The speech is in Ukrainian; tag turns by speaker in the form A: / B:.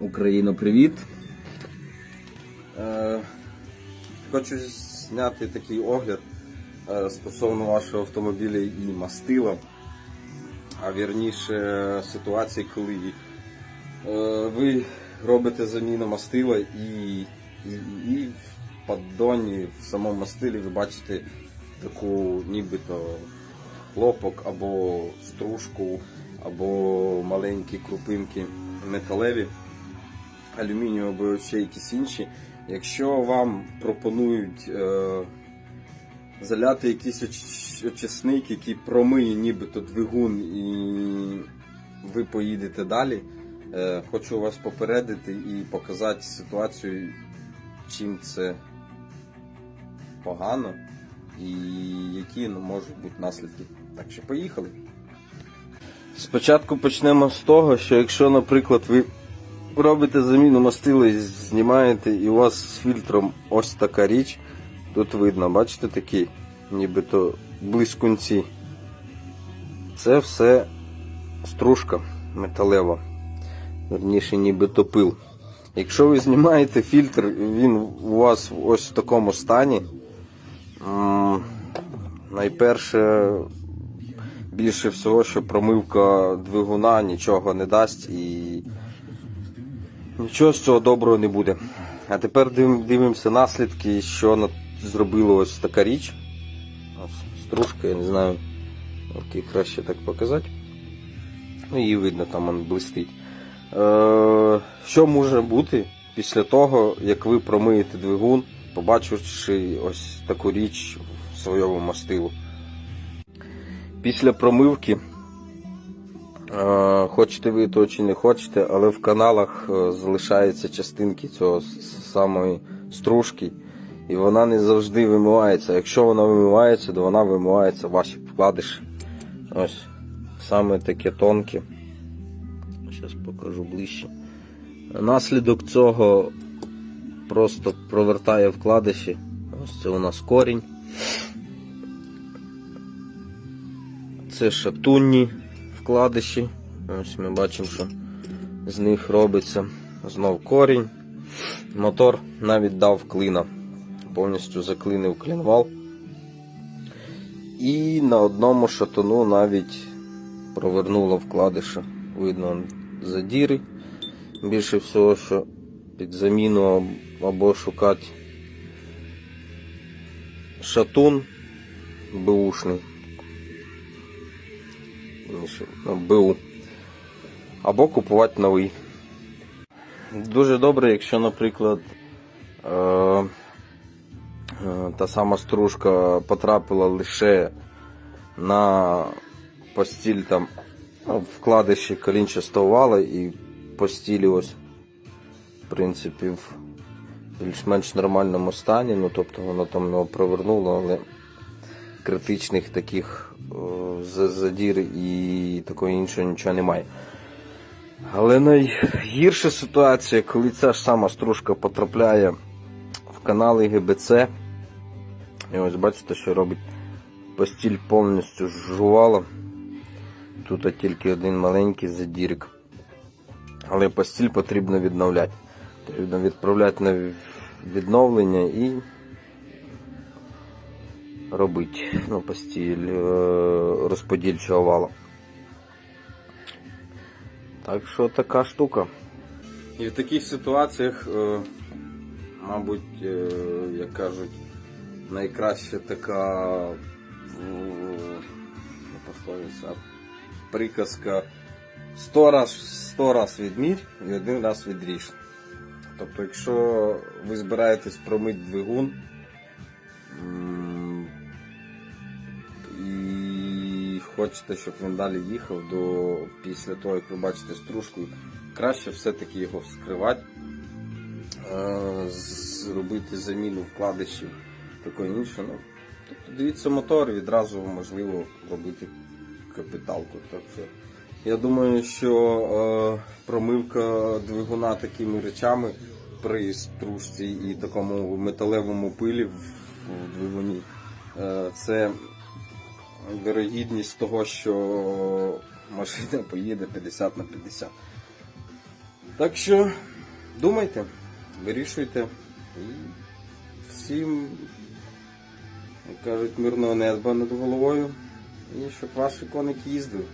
A: Україно, привіт. Е, хочу зняти такий огляд е, стосовно вашого автомобіля і мастила. А вірніше ситуації, коли е, ви робите заміну мастила і, і, і в поддоні, в самому мастилі ви бачите таку нібито хлопок або стружку, або маленькі крупинки металеві алюмінію або ще якісь інші. Якщо вам пропонують е, заляти якийсь оч- очисник, який промиє нібито двигун і ви поїдете далі, е, хочу вас попередити і показати ситуацію, чим це погано і які ну, можуть бути наслідки. Так що поїхали. Спочатку почнемо з того, що якщо, наприклад, ви робите заміну мастила знімаєте, і у вас з фільтром ось така річ. Тут видно, бачите такі, нібито блискунці. Це все стружка металева. Верніше, нібито пил. Якщо ви знімаєте фільтр, він у вас ось в такому стані. Найперше, більше всього, що промивка двигуна нічого не дасть і Нічого з цього доброго не буде. А тепер дивимося наслідки, що зробила ось така річ. Ось стружка, я не знаю, як краще так показати. Ну, її видно, там вона блистить. Е, що може бути після того, як ви промиєте двигун, побачивши ось таку річ в своєму мастилу? Після промивки Е, Хочете ви то чи не хочете, але в каналах е, залишаються частинки цього самої стружки, і вона не завжди вимивається. Якщо вона вимивається, то вона вимивається ваші вкладиші. Ось саме таке тонке. Зараз покажу ближче. Наслідок цього просто провертає вкладиші. Ось це у нас корінь. Це шатунні вкладиші. Ось ми бачимо, що з них робиться знов корінь. Мотор навіть дав клина. Повністю заклинив клінвал. І на одному шатуну навіть провернуло вкладиша. Видно задіри. Більше всього, що під заміну або шукати шатун беушний. Ну, БУ. Або купувати новий. Дуже добре, якщо, наприклад, е, е, та сама стружка потрапила лише на постіль там ну, вкладиші колінчастого вала і постілі ось, в принципі, в більш-менш нормальному стані. Ну, тобто воно там не провернуло, але критичних таких задір і такого іншого нічого немає. Але найгірша ситуація, коли ця ж сама стружка потрапляє в канали ГБЦ. І ось бачите, що робить постіль повністю жувала. Тут тільки один маленький задірик. Але постіль потрібно відновляти. Потрібно відправляти на відновлення і робити ну, постіль е, розподільчого вала. Так що така штука. І в таких ситуаціях, е, мабуть, е, як кажуть, найкраща така пословиця, приказка 100 раз, 100 раз відмірь і один раз відріж. Тобто, якщо ви збираєтесь промити двигун, і хочете, щоб він далі їхав до після того, як ви бачите стружку, краще все-таки його вскривати, е, зробити заміну вкладишів, таке інше. Ну, тобто дивіться мотор, відразу можливо робити капіталку. Що, я думаю, що е, промивка двигуна такими речами при стружці і такому металевому пилі в, в двигуні. Е, це вирогідність того, що машина поїде 50 на 50. Так що думайте, вирішуйте і всім, як кажуть, мирного неба над головою. І щоб ваш коник їздив.